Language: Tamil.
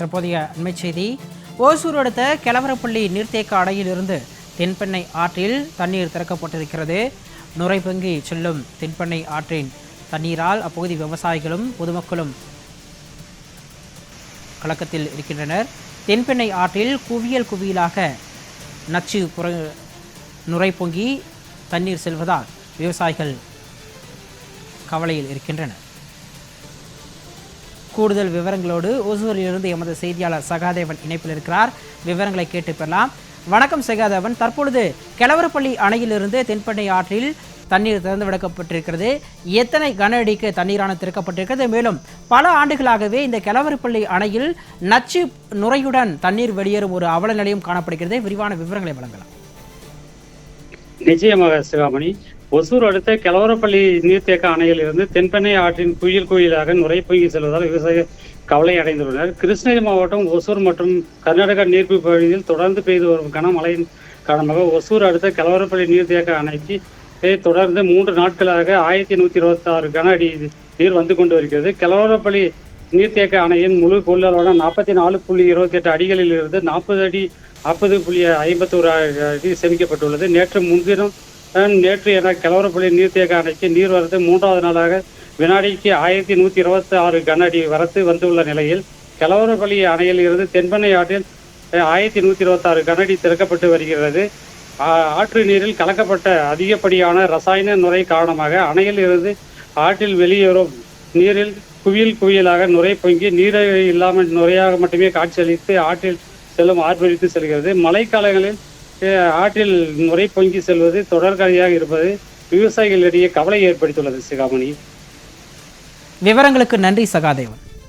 தற்போதைய அண்மை செய்தி. ஓசூர் அடுத்த கிளவரப்பள்ளி நீர்த்தேக்க அணையிலிருந்து தென்பெண்ணை ஆற்றில் தண்ணீர் திறக்கப்பட்டிருக்கிறது. நுரை பொங்கி செல்லும் தென்பெண்ணை ஆற்றின் தண்ணீரால் அப்பகுதி விவசாயிகளும் பொதுமக்களும் கலக்கத்தில் இருக்கின்றனர். தென்பெண்ணை ஆற்றில் குவியல் குவியலாக நச்சு புற நுரை பொங்கி தண்ணீர் செல்வதால் விவசாயிகள் கவலையில் இருக்கின்றனர். கூடுதல் விவரங்களோடு ஓசூரிலிருந்து எமது செய்தியாளர் சகாதேவன் இணைப்பில் இருக்கிறார். விவரங்களை கேட்டு பெறலாம். வணக்கம் சகாதேவன். தற்பொழுது கிழவரப்பள்ளி அணையிலிருந்து தென்பெண்ணை ஆற்றில் தண்ணீர் திறந்து விடக்கப்பட்டிருக்கிறது எத்தனை கன அடிக்கு தண்ணீரான திறக்கப்பட்டிருக்கிறது? மேலும் பல ஆண்டுகளாகவே இந்த கிழவரப்பள்ளி அணையில் நச்சு நுரையுடன் தண்ணீர் வெளியேறும் ஒரு அவல நிலையும் காணப்படுகிறது. விரிவான விவரங்களை வழங்கலாம். நிச்சயமாக சிவாமணி ஒசூர் அடுத்த கெலவரப்பள்ளி நீர்த்தேக்க அணையில் இருந்து தென்பெண்ணை ஆற்றின் குயில் குயிலாக நுரை பொங்கி செல்வதால் விவசாய கவலை அடைந்துள்ளனர். கிருஷ்ணகிரி மாவட்டம் ஒசூர் மற்றும் கர்நாடகா நீர்பிடிப்பு பகுதியில் தொடர்ந்து பெய்து வரும் கனமழையின் காரணமாக ஒசூர் அடுத்த கிளவரப்பள்ளி நீர்த்தேக்க அணைக்கு தொடர்ந்து மூன்று நாட்களாக ஆயிரத்தி நூத்தி இருபத்தி ஆறு கன அடி நீர் வந்து கொண்டு வருகிறது. கெலவரப்பள்ளி நீர்த்தேக்க அணையின் முழு கொள்ளளவான நாற்பத்தி நாலு புள்ளி இருபத்தி எட்டு அடிகளில் இருந்து நாற்பது அடி நாற்பது புள்ளி ஐம்பத்தோரு அடி சேமிக்கப்பட்டுள்ளது. நேற்று முன்தினம் நேற்று என கிளவரப்பள்ளி நீர்த்தேக்க அணைக்கு நீர் வரத்து மூன்றாவது நாளாக வினாடிக்கு ஆயிரத்தி நூற்றி இருபத்தி ஆறு கன அடி வரத்து வந்துள்ள நிலையில் கிளவரப்பள்ளி அணையில் இருந்து தென்பெண்ணை ஆற்றில் ஆயிரத்தி நூற்றி இருபத்தாறு கன அடி திறக்கப்பட்டு வருகிறது. ஆற்று நீரில் கலக்கப்பட்ட அதிகப்படியான ரசாயன நுரை காரணமாக அணையில் இருந்து ஆற்றில் வெளியேறும் நீரில் குவியல் குவியலாக நுரை பொங்கி நீரை இல்லாமல் நுரையாக மட்டுமே காட்சியளித்து ஆற்றில் செல்லும் ஆர்ப்பரித்து செல்கிறது. மழைக்காலங்களில் ஆற்றில் நுரை பொங்கி செல்வது தொடர்கதையாக இருப்பது விவசாயிகளிடையே கவலை ஏற்படுத்தியுள்ளது சிகாமணி. விவரங்களுக்கு நன்றி சகாதேவன்.